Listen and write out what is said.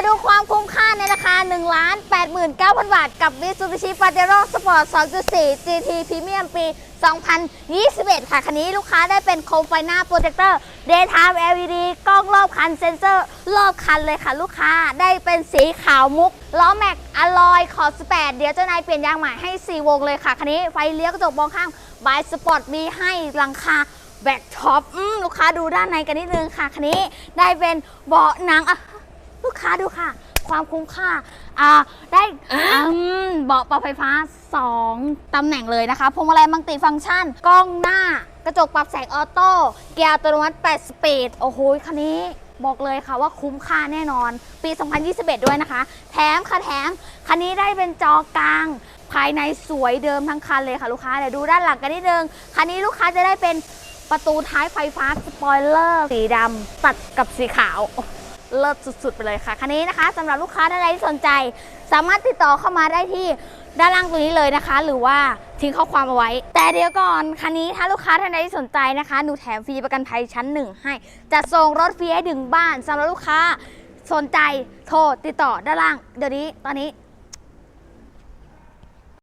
มาดูความคุ้มค่าในราคา 1 8 9 0 0 0 บาท กับ Mitsubishi Pajero Sport 2.4 GT Premium ปี 2021 ค่ะ คันนี้ลูกค้าได้เป็นโคมไฟหน้าโปรเจคเตอร์ Daytime LED กล้องรอบคันเซ็นเซอร์รอบคันเลยค่ะ ลูกค้าได้เป็นสีขาวมุก ล้อแม็กอลอยขอบ18 เดี๋ยวเจ้านายเปลี่ยนยางใหม่ให้ 4 วงเลยค่ะ คันนี้ไฟเลี้ยวกระจกมองข้างบายสปอร์ตมีให้หลังคาแบ็กท็อปลูกค้าดูด้านในกันนิดนึงค่ะ คันนี้ได้เป็นเบาะหนังอะ ค้าดูค่ะ ความคุ้มค่าอ่าได้อืมเบาะปรับไฟฟ้า 2ตำแหน่งเลยนะคะพวงมาลัยมัลติฟังก์ชัน กล้องหน้ากระจกปรับแสงออโต้เกียร์อัตโนมัติ8สปีดโอ้โหคันนี้บอกเลยค่ะว่าคุ้มค่าแน่นอน ปี 2021 ด้วยนะคะ แถมค่ะแถม คันนี้ได้เป็นจอกลาง ภายในสวยเดิมทั้งคันเลยค่ะลูกค้า เดี๋ยวดูด้านหลังกันนิดนึง คันนี้ลูกค้าจะได้เป็นประตูท้ายไฟฟ้าสปอยเลอร์ สีดำตัดกับสีขาว เลิศสุดๆไปเลยค่ะ คันนี้นะคะสำหรับลูกค้าท่านใดที่สนใจ สามารถติดต่อเข้ามาได้ที่ด้านล่างตรงนี้เลยนะคะ หรือว่าทิ้งข้อความเอาไว้ แต่เดี๋ยวก่อน คันนี้ถ้าลูกค้าท่านใดที่สนใจนะคะหนูแถมฟรีประกันภัยชั้นหนึ่งให้จะส่งรถฟรีให้ถึงบ้านสำหรับลูกค้าสนใจโทรติดต่อด้านล่าง เดี๋ยวนี้ตอนนี้